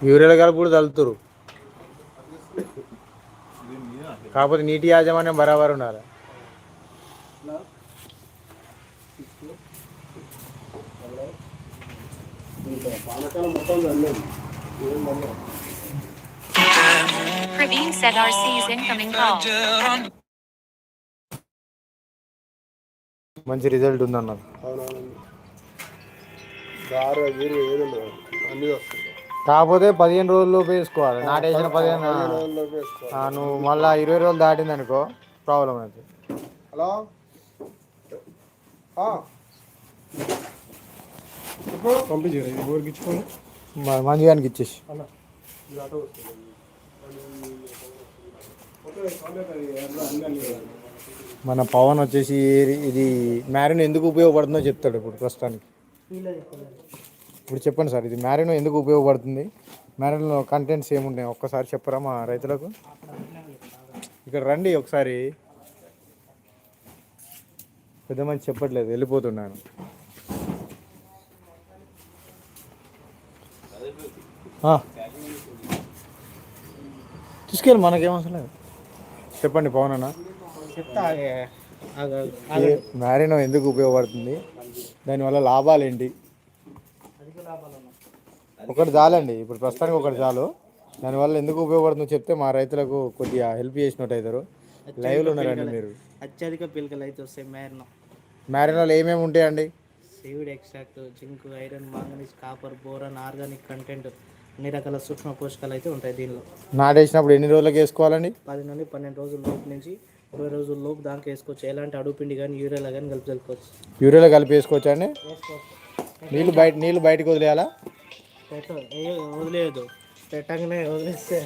యూరియాల కలిపి కూడా చల్లుతురు కాకపోతే నీటి యాజమాన్యం బరాబర్ ఉండాలి Praveen said RC's incoming call. మంచి రిజల్ట్ ఉందన్నారు. అవునవును. దారు ఏది అన్నీ వస్తుంది కాకపోతే పదిహేను రోజుల్లోపు వేసుకోవాలి. నాటేసిన పదిహేను రోజుల్లోపు వేసుకోవాలి. నువ్వు మళ్ళీ ఇరవై రోజులు దాటింది అనుకో ప్రాబ్లం అవుతుంది. హలో? పంపించారు ఇచ్చుకోండి మంచిగానికి ఇచ్చేసి. మన పవన్ వచ్చేసి ఇది మ్యారిన్ ఎందుకు ఉపయోగపడుతుందో చెప్తాడు ఇప్పుడు ప్రస్తుతానికి. ఇప్పుడు చెప్పండి సార్ ఇది మ్యారిన్ ఎందుకు ఉపయోగపడుతుంది? మ్యారిన్లో కంటెంట్స్ ఏముంటాయి ఒక్కసారి చెప్పరా మా రైతులకు? ఇక్కడ రండి ఒకసారి. పెద్ద మంచి చెప్పట్లేదు వెళ్ళిపోతున్నాను. తీసుకెళ్ళి మనకేం అవసరం లేదు. చెప్పండి పవన్ అన్న. చెప్తా మ్యారినో ఎందుకు ఉపయోగపడుతుంది? దానివల్ల లాభాలు ఏంటి ఒకటి చాలండి. ఇప్పుడు ప్రస్తుతానికి ఒకటి చాలు. దానివల్ల ఎందుకు ఉపయోగపడుతుందో చెప్తే మా రైతులకు కొద్దిగా హెల్ప్ చేసినట్టు అవుతారు లైవ్లో ఉన్నారండి మీరు. అత్యధిక పిలకలు అయితే వస్తాయి. మేరన మ్యారినోలో ఏమేమి ఉంటాయండి? Seaweed extract zinc iron manganese copper boron organic content అన్ని రకాల సూక్ష్మ పోషకాలు అయితే ఉంటాయి దీనిలో. నాటేసినప్పుడు ఎన్ని రోజులకు వేసుకోవాలండి? పది నుండి పన్నెండు రోజుల లోపు నుంచి ఇరవై రోజుల లోపు దాకా వేసుకోవచ్చు. ఎలాంటి అడుగుపిండి కానీ యూరియాలో కానీ కలిపి చల్లుకోవచ్చు. యూరియాలో కలిపి వేసుకోవచ్చా అండి? నీళ్ళు బయట నీళ్ళు బయటకు వదిలేయాలా? పెట్ట. వదిలేదు పెట్టగానే వదిలేస్తే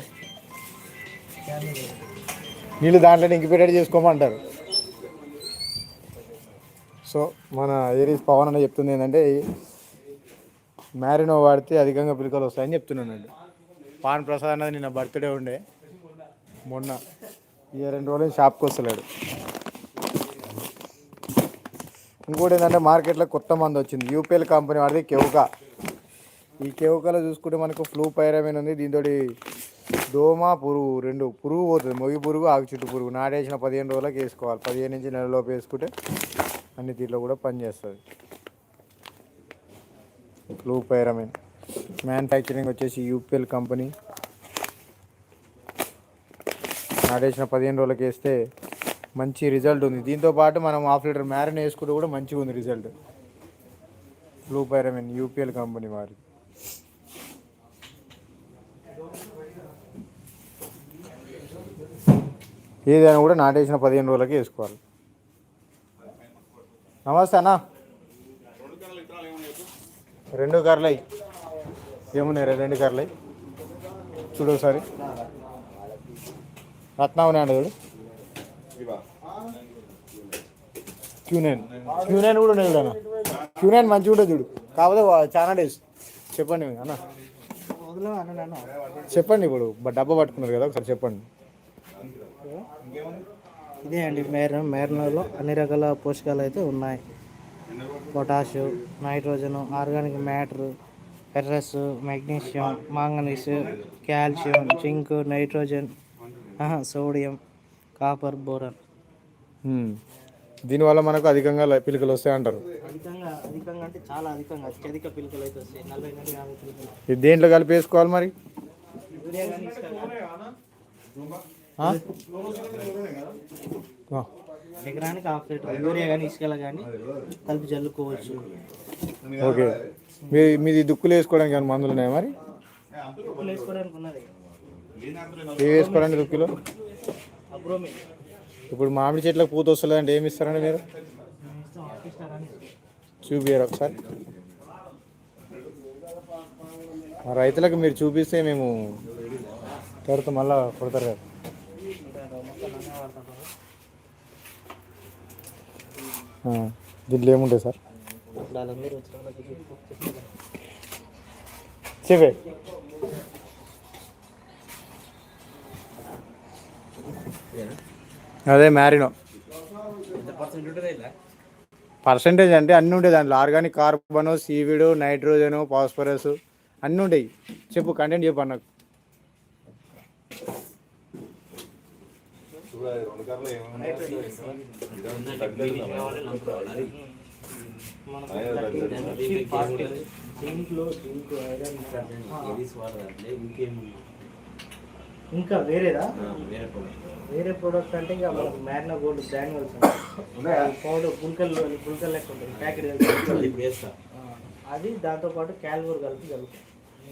నీళ్ళు దాంట్లో ఇంకిపెట్టేట్ చేసుకోమంటారు. సో మన ఏరీస్ పవన్ అన్న చెప్తుంది ఏంటంటే మ్యారినో వాడితే అధికంగా పిలకలు వస్తాయని చెప్తున్నానండి పాన్ ప్రసాద్ అన్నది నిన్న బర్త్డే ఉండే. మొన్న ఇక రెండు రోజులు షాప్కి వస్తలేడు. ఇంకోటి ఏంటంటే మార్కెట్లో కొత్త మంది వచ్చింది. యూపీఎల్ కంపెనీ వాడిది కెవుకా ఈ కెవుకలో చూసుకుంటే మనకు ఫ్లూ పైరమైన ఉంది. దీంతో దోమ పురుగు రెండు పురుగు పోతుంది. మొగి పురుగు ఆకు చుట్టు పురుగు. నాటేసిన పదిహేను రోజులకు వేసుకోవాలి. పదిహేను నుంచి నెలలోపు వేసుకుంటే అన్ని దీంట్లో కూడా పనిచేస్తుంది ఫ్లూ పైరమైన్. మ్యానుఫ్యాక్చరింగ్ వచ్చేసి యూపీఎల్ కంపెనీ. నాటేసిన పదిహేను రోజులకు వేస్తే మంచి రిజల్ట్ ఉంది. దీంతో పాటు మనం హాఫ్ లీటర్ మ్యారిన్ వేసుకుంటే కూడా మంచిగా ఉంది result. Flupyrimin UPL company వారి ఏదైనా కూడా నాటేసిన పదిహేను రోజులకి వేసుకోవాలి. నమస్తే అన్న. రెండు కర్రలై ఏమున్నాయి రెండు కర్రలై చూడు ఒకసారి. రత్నావని అండి చూడు. క్యూనైన్. క్యూనైన్ కూడా ఉన్నాయి చూడన్న. క్యూనైన్ మంచిగా ఉంటుంది చూడు. కాకపోతే చాలా డేస్. చెప్పండి అన్న. చెప్పండి ఇప్పుడు. డబ్బా పట్టుకున్నారు కదా ఒకసారి చెప్పండి. ఇదే అండి మేర మేరనలో అన్ని రకాల పోషకాలు అయితే ఉన్నాయి. Potash nitrogen organic matter ferrous magnesium manganese calcium zinc nitrogen sodium copper boron. దీనివల్ల మనకు అధికంగా పిలకలు వస్తాయి అంటారు. అధికంగా అధికంగా అంటే చాలా అధికంగా అత్యధిక పిలకలు అయితే వస్తాయి. నలభై నుండి యాభై పిలకలు. ఇది దేంట్లో కలిపి వేసుకోవాలి మరి? ఎకరానికి హాఫ్ లీటర్. యూరియా కానీ ఇసుకలు కానీ కలిపి చల్లుకోవచ్చు ఓకే. మీ మీది దుక్కులు వేసుకోవడానికి ఏమైనా మందులు ఉన్నాయా మరి? ఉప్పులు వేసుకోవడానికి ఉన్నది. వేసుకోవాలండి దుక్కులు? ఇప్పుడు మామిడి చెట్లకు పూత వస్తలేదంటే ఏమి ఇస్తారండి మీరు? చూపియరు ఒకసారి. రైతులకు మీరు చూపిస్తే మేము తర్వాత మళ్ళా కొడతారు కదా. దీంట్లో ఏముంటాయి సార్? చెప్పే. అదే మ్యారినో. పర్సంటేజ్ అంటే అన్నీ ఉంటాయి దాంట్లో. Organic carbon seaweed nitrogen phosphorus అన్నీ ఉంటాయి. చెప్పు కంటెంట్ చెప్పు అన్నకు. దీంట్లో ఐరన్ ఇంకా వేరేదా? వేరే ప్రోడక్ట్ అంటే ఇక మనకు మ్యాగ్నా గోల్డ్ గ్రాన్యువల్స్ పౌడర్ గుల్కల్ గుల్కల్ లెక్క ఉంటుంది ప్యాకెట్ అది దాంతోపాటు క్యాల్వర్ కలిపి కలుపుతాం.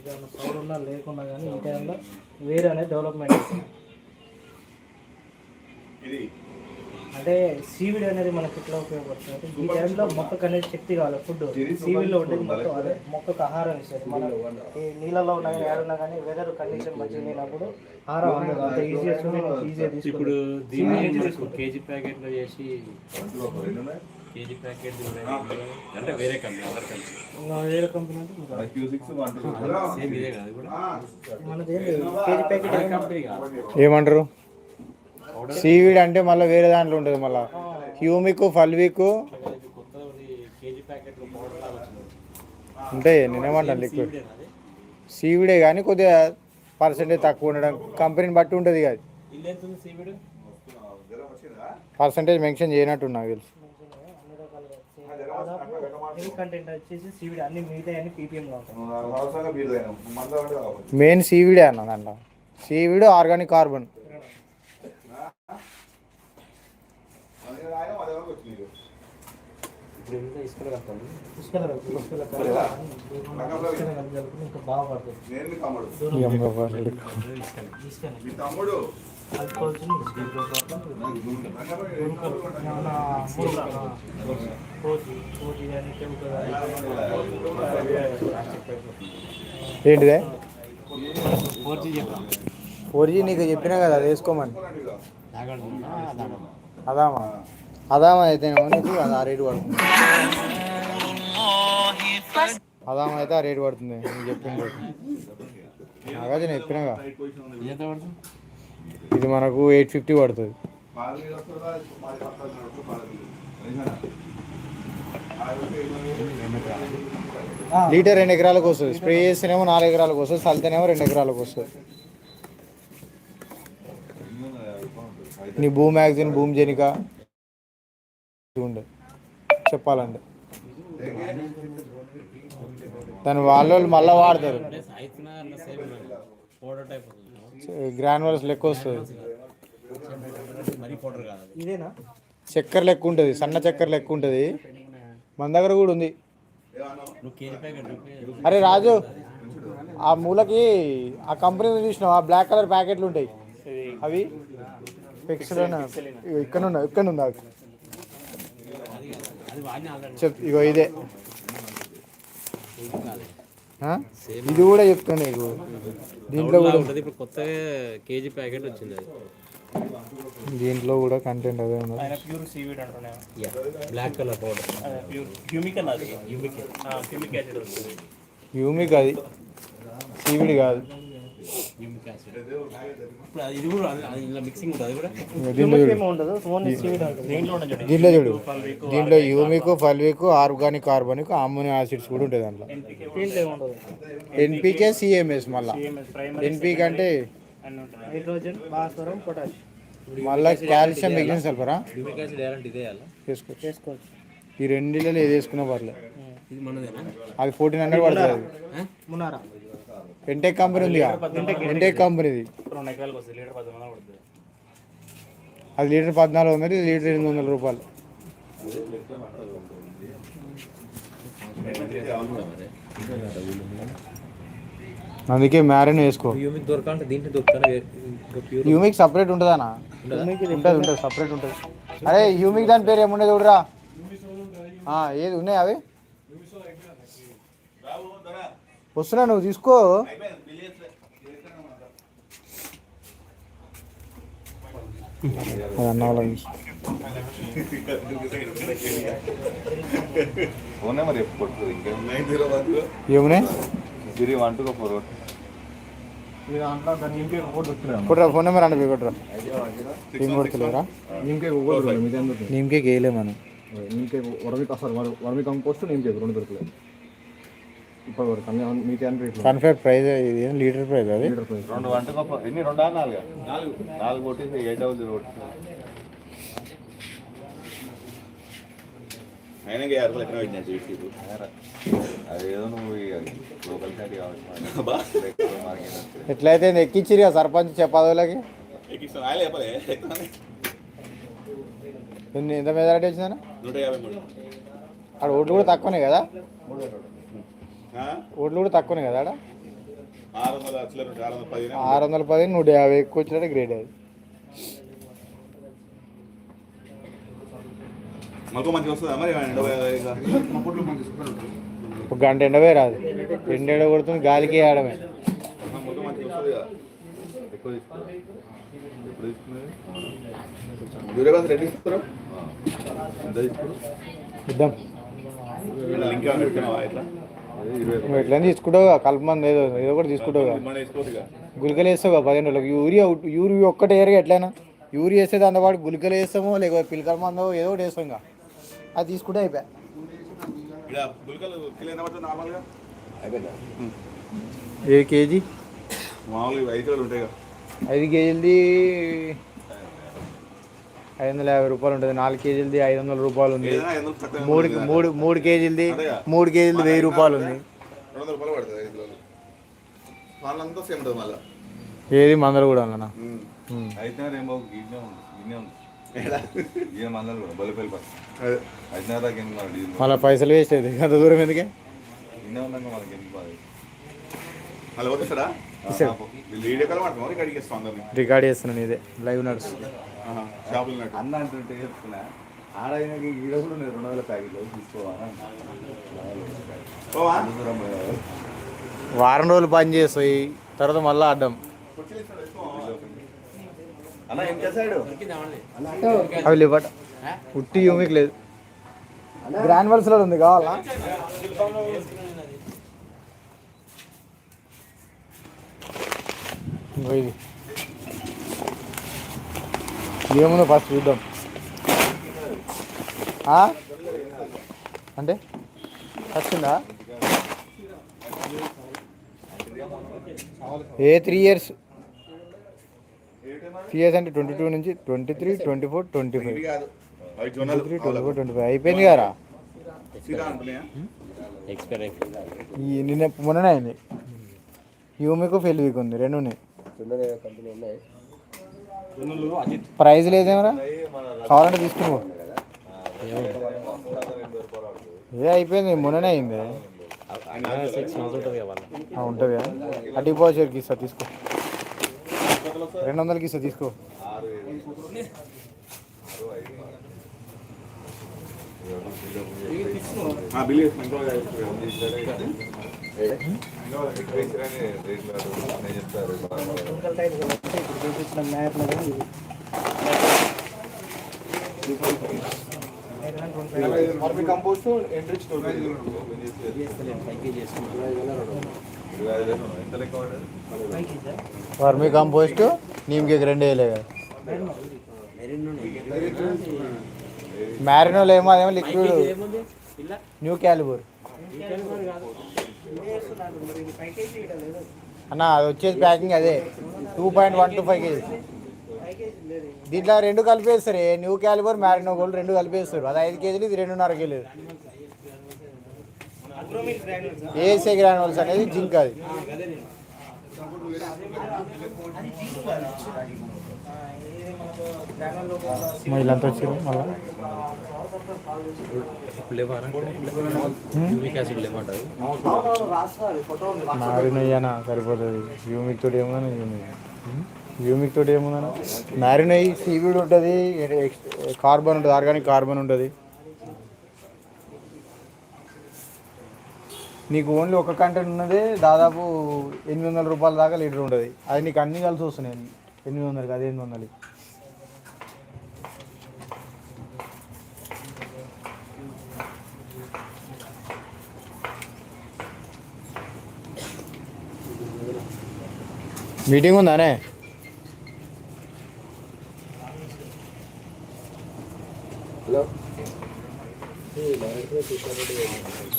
ఏమైనా సౌండ్ ఉన్నా లేకున్నా కానీ ఈ టైంలో వేరే అనేది డెవలప్మెంట్ అంటే సీవిడ్ అనేది మనకి ఎట్లా ఉపయోగపడుతుంది ఈ టైంలో మొక్కకు అనేది శక్తి కావాలి ఫుడ్ సీవిడ్లో ఉండేది మొత్తం అదే మొక్కకు ఆహారం ఇస్తుంది మన ఈ నీళ్ళలో ఉన్నా కానీ ఏడున్నా కానీ వెదర్ కండిషన్ మంచిగా లేనప్పుడు ఆహారం అందదు అంత ఈజీగా ఈజీగా ఇప్పుడు కేజీ ప్యాకెట్లో చేసి కేజీ ప్యాకెట్ అంటే వేరే కంపెనీ అదర్ కంపెనీ ఇంకా వేరే కంపెనీ అంటే సేమ్ ఇదే కాదు కూడా మనది ఏంటి కేజీ ప్యాకెట్ కంపెనీ ఏమంటారు సీవీడ్ అంటే మళ్ళీ వేరే దాంట్లో ఉంటుంది మళ్ళీ. Humic fulvic. ఉంటాయి నేనేమంటాను లిక్విడ్. సీవీడే కానీ కొద్దిగా పర్సెంటేజ్ తక్కువ ఉండడం కంపెనీని బట్టి ఉంటుంది కాదు పర్సెంటేజ్ మెన్షన్ చేయనట్టు నాకు తెలుసు. హెవీ కంటెంట్ వచ్చేసి సీవిడ్ అన్ని మిగతా అన్ని పీపీఎంలో ఉంటాయి. మెయిన్ సీవీడే అన్న దాంట్లో. Seaweed organic carbon. ఇప్పుడు ఇసుకలు కట్టాలి ఇంకా బాగా పడుతుంది తమ్ముడు. ఏంటిదే? ఫోర్ జీ నీకు చెప్పినా కదా అది వేసుకోమని. అదామా? అదామా అయితేనేమో నీకు? అది ఆ రేటు పడుతుంది. అదామా అయితే ఆ రేటు పడుతుంది నేను చెప్పిన రేటు. నేను చెప్పినాగా ఇది ఇది మనకు ఎయిట్ ఫిఫ్టీ పడుతుంది. లీటర్ రెండు ఎకరాలకు వస్తుంది. స్ప్రే చేస్తేనేమో నాలుగు ఎకరాలకు వస్తుంది చల్లితేనేమో రెండు ఎకరాలకు వస్తుంది. నీ భూమి మ్యాగజైన్ భూమి జనిక ఉండే చెప్పాలంటే దాని వాళ్ళు మళ్ళీ వాడతారు. గ్రాన్యువల్స్ లెక్క వస్తుంది. చక్కెర లెక్క ఉంటుంది సన్న చక్కెర లెక్క ఉంటుంది. మన దగ్గర కూడా ఉంది. అరే రాజు ఆ మూలకి ఆ కంపెనీ చూసినావు? ఆ బ్లాక్ కలర్ ప్యాకెట్లు ఉంటాయి. అవి? ఇక్కడ ఉన్నా ఇక్కడ ఉందా చెప్ ఇగో ఇదే? ఇది కూడా చెప్తాను నీకు. దీంట్లో కూడా ఉంటుంది ఇప్పుడు కొత్తగా కేజీ ప్యాకెట్ వచ్చింది అది. దీంట్లో కూడా కంటెంట్ అదే ఉంది. ఆయన ప్యూర్ సీవిడ్ అంటున్నాను black colour powder pure humic అది. సీవిడి కాదు. ఇది కూడా ఇలా మిక్సింగ్ ఉంటుంది కూడా దీంట్లో చూడు. దేంట్లో humic fulvic organic carbonic ammonia acids కూడా ఉంటాయి దాంట్లో. ఎన్పికే సిఎంఎస్ మళ్ళా. ఎన్పికే అంటే హైడ్రోజన్ భాస్వరం పొటాష్. మళ్ళా కాల్షియం మెగ్నీషియం సల్ఫరా చేసుకోవచ్చు ఈ రెండిళ్ళలో ఏది వేసుకున్నా పర్లేదు. ఇది మనదేనా? అది ఫోర్టీన్ హండ్రెడ్ పడుతుంది. ఎంటెక్ కంపెనీ ఉంది ఎంటెక్ కంపెనీది అది లీటర్ పద్నాలుగు వందలు ఇది లీటర్ ఎనిమిది వందల రూపాయలు. అందుకే మ్యారిన్ వేసుకో. యూమిక్ దొరకాలంటే దీంట్లో దొరుకుతాను ప్యూర్ హ్యూమిక్ సపరేట్ ఉంటుందానా ఉంటుంది? ఉంటుంది సపరేట్ ఉంటుంది. అరే హ్యూమిక్ దాని పేరు ఏముండే చూడరా? ఆ, ఏది ఉన్నాయి అవి? వస్తున్నా నువ్వు తీసుకో. ఫోనే మరి ఎప్పుడు కొడుతుంది? ఇంకేం ఏమున్నాయి? సిరి వన్ టూ ఫోర్ కొట్టరా ఫోన్ నెంబర్ అంటే కొట్టరా. ఏం ఎందుకు నీకే గేయలే మనం వరమి కంపోస్ట్ నేను చెప్పు రెండు దొరకలేదు ఇప్పటి వరకు అన్ని మీతో అన్ని రేట్లు కన్ఫర్ట్ ప్రైస్ ఇది లీటర్ ప్రైస్ అది? లీటర్ ప్రైస్ రెండు వంటకప్ప ఎన్ని? రెండా? నాలుగు? నాలుగు ఎయిట్ అయినా యాభై పెట్టినా చూసి అదేదో నువ్వు లోకల్ కావచ్చు. ఎట్లయితే ఎక్కిచ్చిరు కదా సర్పంచ్ చెప్పదోళ్ళకి. ఎక్కిస్తాను. ఆయన చెప్పలే. ఎన్ని ఎంత మెజారిటీ వచ్చిందన్న? నూట యాభై మూడు. ఆడ ఓట్లు కూడా తక్కువనే కదా? ఓట్లు కూడా తక్కువనే కదా ఆడ? ఆరు వందల పది నూట యాభై ఎక్కువ వచ్చినట్టు గ్రేట్ అది. ఒక గంట ఎండవే రాదు. ఎండ ఎండ కొడుతుంది గాలికి తీసుకున్నావు? ఇద్దాం. నువ్వు ఎట్లా తీసుకుంటావు కలుపు మంది ఏదో ఏదో ఒకటి తీసుకుంటావు కదా. మన వేసుకోవచ్చు ఇక గుళికలు వేస్తావు కదా పదిహేను రోజులకు. యూరియా యూరియా ఒక్కటే ఏరుగా ఎట్లయినా యూరియా వేస్తే దాంతో పాటు గుళికలు వేస్తామో లేకపోతే పిలకల మందో ఏదో ఒకటి వేస్తాం ఇంకా. అది తీసుకుంటే అయిపోయా. ఏ కేజీ? మామూలుగా ఐదు ఉంటాయి ఐదు కేజీలది ఐదు వందల యాభై రూపాయలు ఉంటుంది. నాలుగు కేజీలది ఐదు వందల రూపాయలు ఉంది. మూడు మూడు మూడు కేజీలది మూడు కేజీలది వెయ్యి రూపాయలు ఉంది. ఏది మందలు కూడా అన్న అయితే రేమో గిన్నె ఉంది. గిన్నె. అయితే మళ్ళీ పైసలు వేస్ట్ అవుతాయి అంత దూరం ఎందుకే? రికార్డ్ చేస్తున్నాను ఇదే లైవ్ నడుస్తుంది. అన్న అంటుంటే చెప్తున్నా ఆడైనా ఈడ కూడా ఉన్నాయి రెండు వందల ప్యాకెట్లు తీసుకోవాలా. వారం రోజులు పని చేస్తాయి తర్వాత మళ్ళీ చేశాడు అవి లేవట. ఉట్టి యూమిక్ లేదు. గ్రాన్యువల్స్లో ఉంది కావాలా? ఇది ఏముందో ఫస్ట్ చూద్దాం. అంటే? వచ్చిందా? ఏ త్రీ ఇయర్స్ త్రీ ఇయర్స్ అంటే ట్వంటీ టూ నుంచి twenty three twenty four twenty five twenty three twenty four twenty five అయిపోయింది కదా? ఎక్స్పైర్ ఈ నిన్న మొన్ననే అయింది. యూమికు ఫెల్ వీక్ ఉంది రెండు ఉన్నాయి ప్రైజ్ లేదేమరా కావాలంటే తీసుకుని ఏ అయిపోయింది. మొన్ననే అయింది. ఉంటుంది ఆ, డిపాజిట్కి ఇస్తా తీసుకో. రెండు వందలకి ఇస్తా తీసుకో. ఆ, బిల్ వర్మి కంపోస్ట్ ఎంట్రిచ్ ఇరవై ఐదు వేలు ఉన్నాయి. ఎంత లెక్క పడ్డది వర్మి కంపోస్ట్ నీమ్ కేక్ రెండు వేయలే కదా మ్యారినోలో ఏమో అదేమో లిక్విడ్ న్యూ క్యాలిబర్ అన్న అది వచ్చేది ప్యాకింగ్ అదే. Two point one two five KG. దీంట్లో రెండు కలిపేస్తారు. న్యూ క్యాలిబర్ మ్యారినో గోల్డ్ రెండు కలిపేస్తారు. అది ఐదు కేజీలు ఇది రెండున్నర కేజీలు. ఏసే గ్రానువల్స్ అనేది జింక్ అది. వచ్చారు మళ్ళీ? సరిపోతుంది. యూమిక్ తోటి ఏముందని యూమిక్? యూమిక్ తోటి ఏముందన్న? మ్యారినయ్ సీవీడ్ ఉంటుంది కార్బన్ ఉంటుంది ఆర్గానిక్ కార్బన్ ఉంటుంది. నీకు ఓన్లీ ఒక కంటెంట్ ఉన్నదే దాదాపు ఎనిమిది వందల రూపాయల దాకా లీటర్ ఉంటుంది. అది నీకు అన్ని కలిసి వస్తున్నాయి. ఎనిమిది వందలకి అది ఎనిమిది వందలకి మీటింగ్ ఉందానే హలో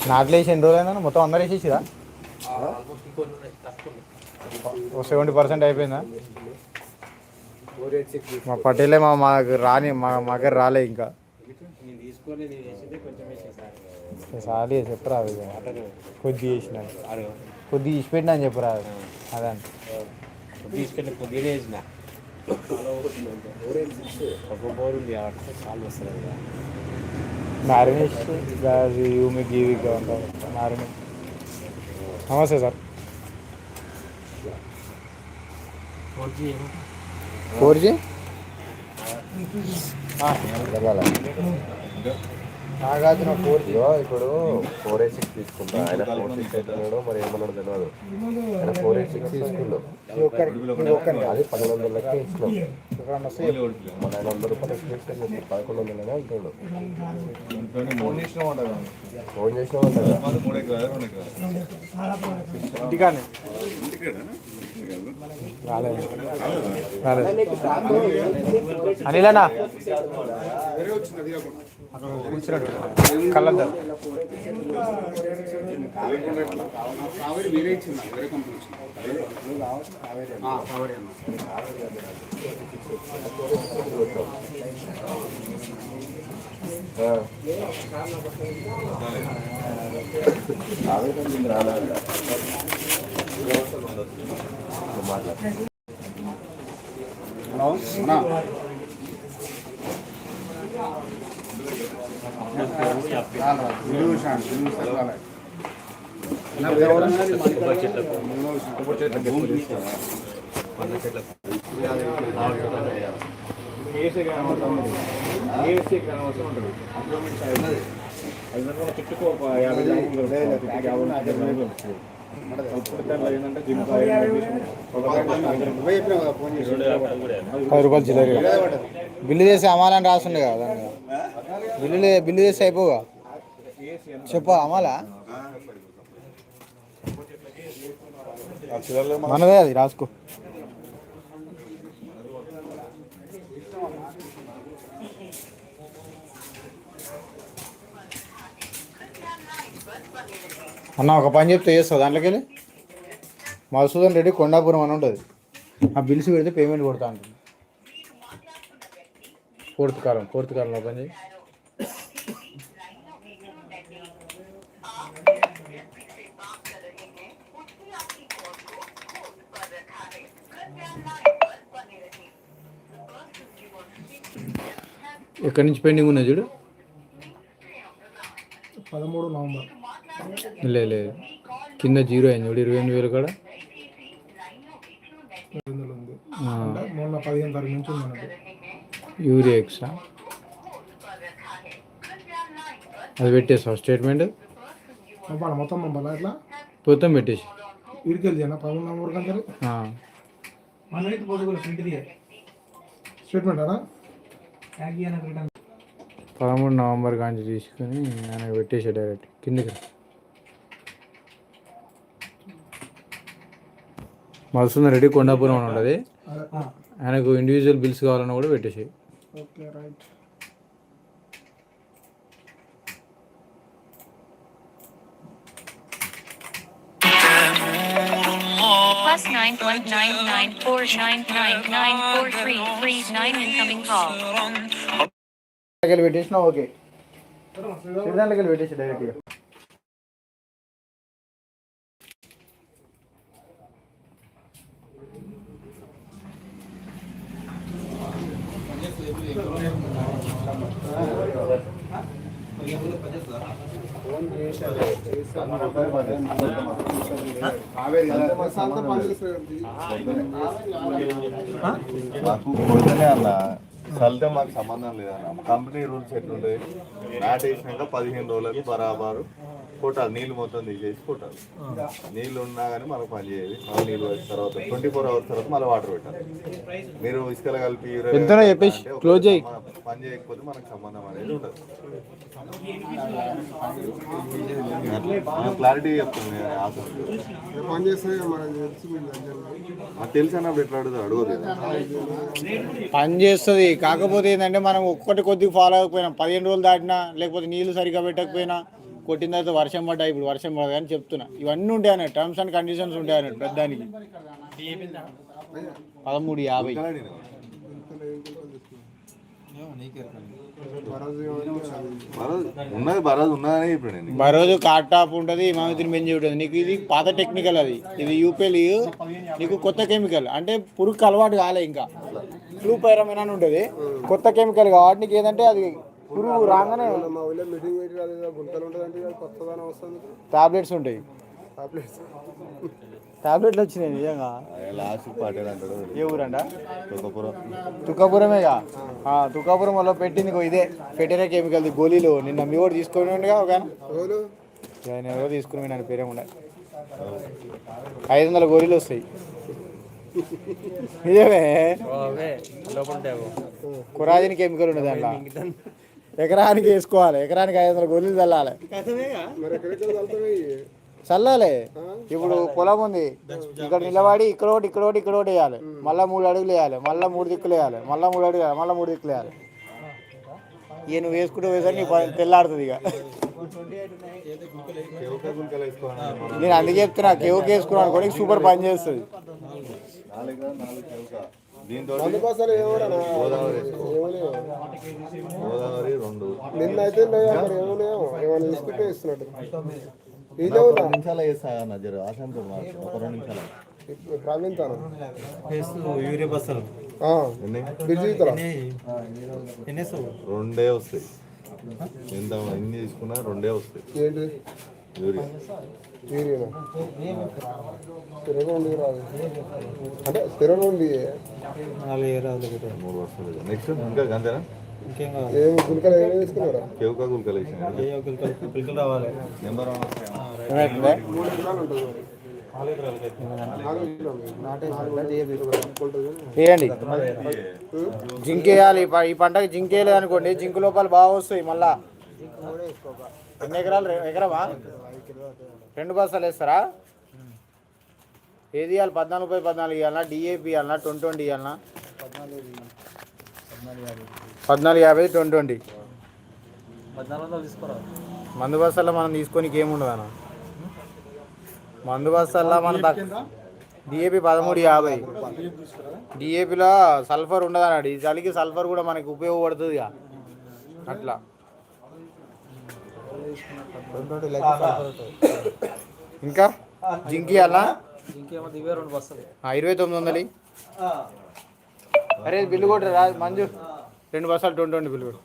నాట్లు వేసి ఎన్ని రోజులు అయిందా? మొత్తం అందరు వేసేసిరా. ఓ సెవెంటీ పర్సెంట్ అయిపోయిందా? మా పటేలే మా మాకు రాని మా మా దగ్గర రాలే ఇంకా నేను తీసుకొని నేను వేసిందే కొంచెం వేసేసాను సాలి చెప్పరా కొద్ది చేసిన. కొద్ది ఇచ్చి పెట్టినా అని చెప్పరా అదే? తీసుకెళ్ళి కొద్దిగా వేసిన ఒక బోర్ ఉంది కాబట్టి చాలా వస్తుంది మ్యారినేట్ అది యూమి గీవిగా ఉంటుంది మ్యారినేట్ నమస్తే sir. Four G Nagarjuna four ఇప్పుడు ఫోర్ ఎయిట్ సిక్స్ తీసుకుంటా. ఆయన ఫోర్ సిక్స్ అవుతున్నాడు మరి ఏమన్నాడు తెలియదు ఆయన ఫోర్ ఎయిట్ సిక్స్ తీసుకుండు. అది పన్నెండు వందల లెక్క ఇచ్చినాం మన ఆయన వంద రూపాయలు ఎక్కువ ఇస్తే పదకొండు వందలనే అంటుండు ఫోన్ చేసిన రాలేదు. అనిలనా? కూర్చున్నాడు కళ్ళద్దారు కావేరి వేరే ఇచ్చింది వేరే కంపెనీ కావేరి హలో అన్నా వీడియో చూసాను వీడియో చూసాను రాలే. నా దేవాలయం గారి మణికర్ణ భూమి చూసావా? ఏసీ కనవసరం ఏసీ కనవసరం ఉంటుంది అది కనుక చుట్టుకో ఒక యాభై గ్రాములు కలుపుకోవాలి. యాభై గ్రాములు కలుపుకోవాలి. ఇప్పుడు దాంట్లో ఏంటంటే దీనికి ఒక నువ్వే చెప్పినావు కదా ఫోన్ పది రూపాయలు చిల్లర. బిల్లు చేసి అమ్మాలని రాస్తుండే కదా. బిల్లు బిల్లు చేసి అయిపోగా చెప్పు అమ్మాలా మనదే అది రాసుకో. అన్న ఒక పని చెప్తే చేస్తా దాంట్లోకి వెళ్ళి మధుసూదన్ రెడ్డి కొండాపురం అని ఉంటుంది. ఆ బిల్స్ పెడితే పేమెంట్ కొడతా ఉంటుంది ఫోర్త్ కాలం ఫోర్త్ కాలంలో పని చేయి. ఎక్కడి నుంచి పెండింగ్ ఉన్నది చూడు? పదమూడు నవంబర్. లే లేదు కింద జీరో అయింది చూడు ఇరవై ఎనిమిది వేలు కూడా. మొన్న పదిహేను తారీఖు నుంచి ఉంది మనకు యూరియా ఎక్స్ట్రా అది పెట్టేసావు స్టేట్మెంట్ మొత్తం పంపాలా ఎట్లా? మొత్తం పెట్టేసి. ఇడికెళ్ళి చేయనా? పదమూడు నవంబర్ కంటే? స్టేట్మెంట్ అనా పదమూడు నవంబర్ కాంచి తీసుకొని ఆయనకు పెట్టేసా డైరెక్ట్ కిందికి. మధుసూదన్ రెడ్డి కొండాపురం అని ఉంటుంది ఆయనకు ఇండివిజువల్ బిల్స్ కావాలన్నా కూడా పెట్టేసి okay right. Three nine incoming call. దాంట్లోకి పెట్టేసినా ఓకే దాంట్లోకి పెట్టేసి డైరెక్ట్గా కావేరి కదా అంతా పని చేస్తారు మాకు కొడితేనే అన్న చల్లితే మాకు సంబంధం లేదన్న. కంపెనీ రూల్స్ ఎట్లుంటాయి? వేసినాక పదిహేను రోజులకు బరాబరు. కొట్టాలి నీళ్ళు మొత్తం తీసేసి కొట్టాలి నీళ్ళు ఉన్నా కానీ మనకు పని చేయాలి మళ్ళీ నీళ్ళు వచ్చిన తర్వాత ట్వంటీ ఫోర్ అవర్స్ తర్వాత మళ్ళీ వాటర్ పెట్టాలి. మీరు ఇసుకలు కలిపి క్లోజ్ పని చేయకపోతే మనకు సంబంధం అనేది ఉండదు. క్లారిటీ చెప్తుంది పని చేస్తే మనకు తెలిసి మీకు దగ్గర నాకు తెలిసి అన్నప్పుడు ఎట్లా అడుగుతా అడగదు కదా. పని చేస్తుంది. కాకపోతే ఏంటంటే మనం ఒక్కటి కొద్దిగా ఫాలో అవ్వకపోయినా పదిహేను రోజులు దాటినా లేకపోతే నీళ్ళు సరిగ్గా పెట్టకపోయినా కొట్టిన తర్వాత వర్షం పడ్డా ఇప్పుడు వర్షం పడదా అని చెప్తున్నా. ఇవన్నీ ఉంటాయి అన్నట్టు టర్మ్స్ అండ్ కండిషన్స్ ఉంటాయి అన్నట్టు పెద్దానికి పదమూడు యాభై. బరోజు ఉన్నది మరోజు టాప్ ఉంటుంది హిమామితిని బెంజి ఉంటుంది నీకు ఇది పాత టెక్నికల్ అది. ఇది యూపీఎల్ నీకు కొత్త కెమికల్ అంటే పురుగుకి అలవాటు కాలే ఇంకా. ఫ్లూ పైరమైన అని ఉంటుంది. కొత్త కెమికల్ కాబట్టి నీకు ఏదంటే అది పురుగు రాగానే మా ఊళ్ళో మీటింగ్ పెట్టి అదేదో గుంతలు ఉంటుందంటే ఇక కొత్తదనం వస్తుంది టాబ్లెట్స్ ఉంటాయి. టాబ్లెట్స్. టాబ్లెట్లు వచ్చినాయి నిజంగా. లాస్ట్ పాటేరు అంటాడు. ఏ ఊరంట? తొక్కపురం. తుకాపురమేగా ఆ, తుకాపురం వల్ల పెట్టింది ఇదే. ఫెటేరియా కెమికల్ గోళీలు. నిన్న మీ కూడా తీసుకొని ఉండగా ఒక ఆయన. ఎవరు ఆయన ఎవరో తీసుకుని నన్ను పేరే ఉండే ఐదు వందల గోళీలు వస్తాయి. నిజమే. కురాజిని కెమికల్ ఉండదు దాంట్లో. ఎకరానికి వేసుకోవాలి ఎకరానికి ఐదు వందల గోళీలు చల్లాలి. చల్లాలి. ఇప్పుడు పొలం ఉంది. ఇక్కడ నిలబడి ఇక్కడ ఒకటి ఇక్కడ ఒకటి ఇక్కడ ఒకటి వేయాలి. మళ్ళీ మూడు అడుగులు వేయాలి. మళ్ళీ మూడు దిక్కులు వేయాలి. మళ్ళీ మూడు అడుగులు వేయాలి. మళ్ళీ మూడు దిక్కులు వేయాలి. ఇక నువ్వు వేసుకుంటూ వేసరికి నీ పని తెల్లాడుతుంది ఇక. నేను అందుకే చెప్తున్నా కేవకి వేసుకున్నాను నీకు సూపర్ పని చేస్తుంది. నాలుగు నాలుగు కేవక? దీంతో గోదావరి. రెండు. నిన్న అయితే ఏమైనా తీసుకుంటే ఇస్తున్నట్టు. ఇదే ఒక ఉందా? రెండు నిమిషాలు వేస్తా అన్న జర ఆశాంతో ఒక రెండు నిమిషాలు. ఇప్పుడు ప్రావీణ్తాను? యూరియా బస్సులు ఎన్ని? బిజీ ఇతరా ఎన్ని రెండే వస్తాయి. ఎంత? ఎన్ని తీసుకున్నా రెండే వస్తాయి. ఏంటి? అంటే స్థిరంగా ఉంది నాలుగు ఏ రాదు మూడు వస్తుంది నెక్స్ట్ ఇంకా అంతేనా ఇంకేం ఏం గుంకలు ఏమేమి తీసుకున్నారా కేవక గుంకలు వేసిన కావాలి పిల్లలు రావాలి. నెంబర్ వన్ వస్తాయి? ఏమైతుందే? మూడు కిలోలు ఉంటుంది నాలుగు కిలోలు వేయండి జింక్ వేయాలి ఈ పంటకి జింక్ వేయలేదు అనుకోండి జింక్ లోపాలు బాగా వస్తాయి మళ్ళా. ఎన్ని ఎకరాలు? రె- ఎకరమా రెండు బస్తాలు వేస్తారా? ఏది ఇవ్వాలి పద్నాలుగు పై పద్నాలుగు ఇవ్వాలన్నా డిఏపి ఇవ్వాలన్నా ట్వంటీ ట్వంటీ ఇవ్వాలన్నా పద్నాలుగు యాభై ట్వంటీ ట్వంటీ. మందు బస్తాల్లో మనం తీసుకోనికి ఏముండదు అన్న. మందు బస్తాల్లో మన డిఏపి పదమూడు యాభై. డిఏపిలో సల్ఫర్ ఉండదు అన్నాడు ఈ చలికి సల్ఫర్ కూడా మనకి ఉపయోగపడుతుంది అట్లా. ఇంకా? జింకి అలా? ఇరవై తొమ్మిది వందలు అరే బిల్లు కొట్టరా మంజు. రెండు బస్సాలు ట్వంటీ ట్వంటీ బిల్లు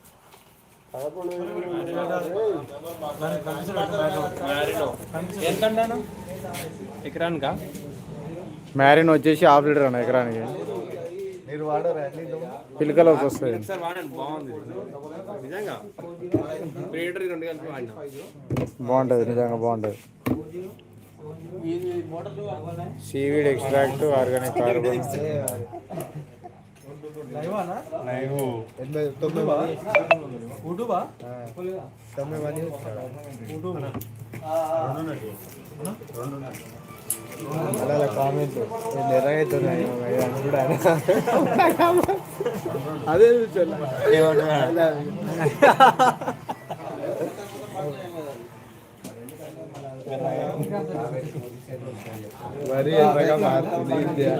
ఎకరానికా మ్యారిన్ వచ్చేసి హాఫ్ లీటర్ అన్న ఎకరానికి. మీరు వాడరా? అన్ని పిలకలోకి వస్తుంది ఒకసారి వాడండి బాగుంది. నిజంగా. ప్రేడర్ రెండు కలిపి వాడినా. బాగుంటుంది నిజంగా బాగుంటుంది. సీవీడ్ ఎక్స్ట్రాక్ట్ ఆర్గానిక్ కార్బన్ ఎనభై అలా కామెంట్ ఎర్రగైతున్నాయి అదే మరి ఎర్రగా మారుతుంది ఇండియా?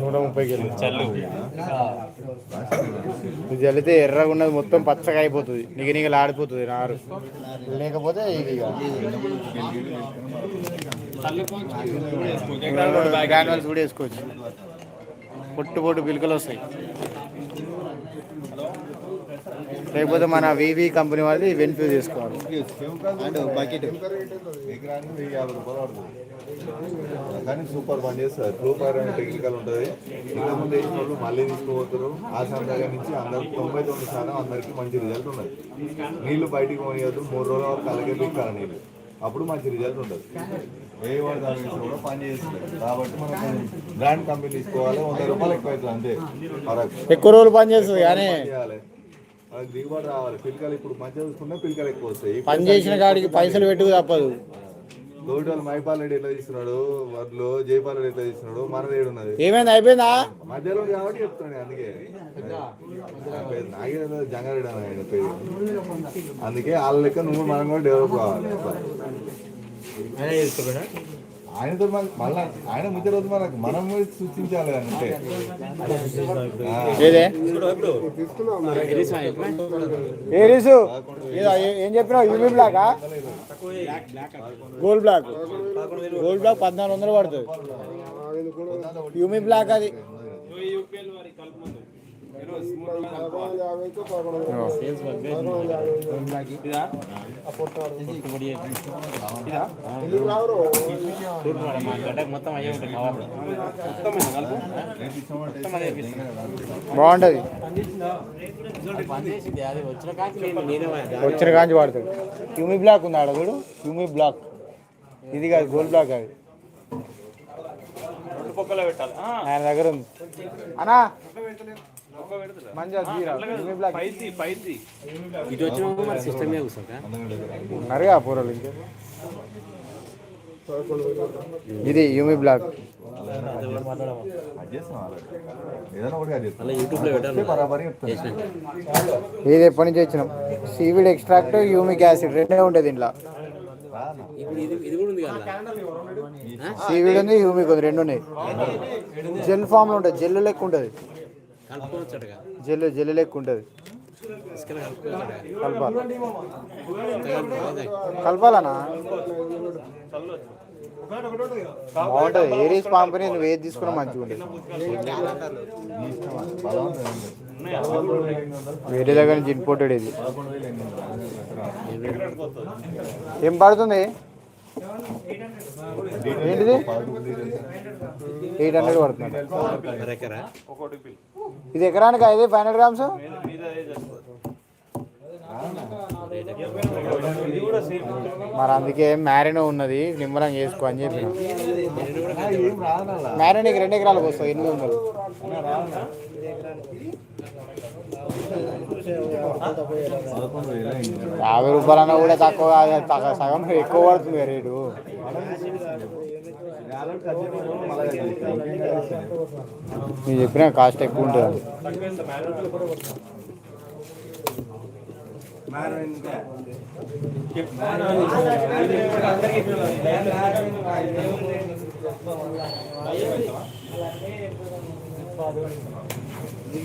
నూట ముప్పై కిలో. చల్లు ఇది చల్లితే ఎర్రగా ఉన్నది మొత్తం పచ్చగా అయిపోతుంది. నిగ నిగలు ఆడిపోతుంది నారు. లేకపోతే ఇది గ్రానువల్స్ కూడా వేసుకోవచ్చు. పొట్టు పొట్టు పిలకలు వస్తాయి. లేకపోతే మన వివి కంపెనీ వాళ్ళది వెన్ఫ్యూ తీసుకోవాలి బకెట్ ఎకరానికి వెయ్యి యాభై రూపాయలు పడుతుంది కానీ సూపర్ పని చేస్తారు. బ్లూ ఫైర్ అనే టెక్నికల్ ఉంటుంది. ఇంతకుముందు వేసిన వాళ్ళు మళ్ళీ తీసుకోబోతారు ఆ సందర్భం నుంచి అందరికి తొంభై తొమ్మిది శాతం అందరికీ మంచి రిజల్ట్ ఉన్నది. నీళ్ళు బయటికి పోయొద్దు మూడు రోజుల వరకు అలాగే పిక్కాలి నీళ్ళు అప్పుడు మంచి రిజల్ట్ ఉంటుంది. ఏ వాడు దాని కూడా పని చేస్తుంది కాబట్టి మనం బ్రాండ్ కంపెనీ తీసుకోవాలి. వంద రూపాయలు ఎక్కువ అవుతుంది అంతే. ఎక్కువ రోజులు పని చేస్తుంది. కానీ మనకి దిగుబడి రావాలి. పిలకలు ఇప్పుడు మంచిగా చూసుకుంటే పిలకలు ఎక్కువ వస్తాయి. పని చేసిన కాడికి పైసలు పెట్టుకు తప్పదు. గౌడి వాళ్ళు మైపాల్ రెడ్డి ఎట్లా తీసుకున్నాడు వాళ్ళు జైపాల్ రెడ్డి ఎట్లా తీసుకున్నాడు మన ఏడు ఉన్నది. ఏమైంది? అయిపోయిందా? మధ్యలో కాబట్టి చెప్తాను అందుకే. నాగే జంగారెడ్డి అని ఆయన పేరు. అందుకే వాళ్ళ లెక్క నువ్వు మనం కూడా డెవలప్ కావాలి. ఆయనతో మళ్ళా ఆయన ముచ్చట రోజు మనకు మనం సూచించాలి అంటే. ఏ రీసు? ఏం చెప్పినావు? You me black gold black. Gold black పద్నాలుగు వందలు పడుతుంది. యూమీ బ్లాక్ అది. మొత్తం అయ్యే ఉంటుంది బాగుంటది. వచ్చిన కాంచి నేను నేనే వచ్చిన కాంచి వాడుతాడు. యూమీ బ్లాక్ ఉంది ఆడ చూడు. యూమీ బ్లాక్. ఇది కాదు గోల్డ్ బ్లాక్ అది. ఆయన దగ్గర ఉంది. అన్నా! ఇటు వచ్చిన మరి సిస్టమ్ కూర్చోక? ఉన్నారుగా ఇంకా. ఇది యూమీ బ్లాక్లో ఇది ఎప్పటి నుంచి వచ్చినాం? సీవిడ్ ఎక్స్ట్రాక్ట్ యూమిక్ యాసిడ్ రెండే ఉంటుంది దీంట్లో. ఇప్పుడు ఇది ఇది కూడా ఉంది కదా? సీవిడ్ ఉంది హ్యూమిక్ ఉంది రెండు ఉన్నాయి. జెల్ ఫామ్లో ఉంటుంది జెల్ లెక్క ఉంటుంది. కలుపుకోవచ్చటగా జెల్ జెల్ లెక్క ఉంటుంది. కలపాలి. కలపాలనా? బాగుంటుంది. ఏరీస్ పంపిణీ నువ్వు ఏది తీసుకున్నా మంచిగా ఉంటుంది. వేరే దగ్గర నుంచి ఇంపోర్టెడ్ ఇది. ఏం పడుతుంది? ఏంటిది? ఎయిట్ హండ్రెడ్ పడుతుంది. ఇది ఎకరానికి ఐదు ఫైవ్ హండ్రెడ్ గ్రామ్స్? మరి అందుకే మ్యారినో ఉన్నది నిమ్మలం చేసుకో అని చెప్పిన. మ్యారినోకి రెండు ఎకరాలకు వస్తాయి ఎనిమిది వందలు. యాభై రూపాయలన్నా కూడా తక్కువ కాదు, సగం ఎక్కువ పడుతుంది రేటు. మీరు చెప్పిన కాస్ట్ ఎక్కువ ఉంటుంది 来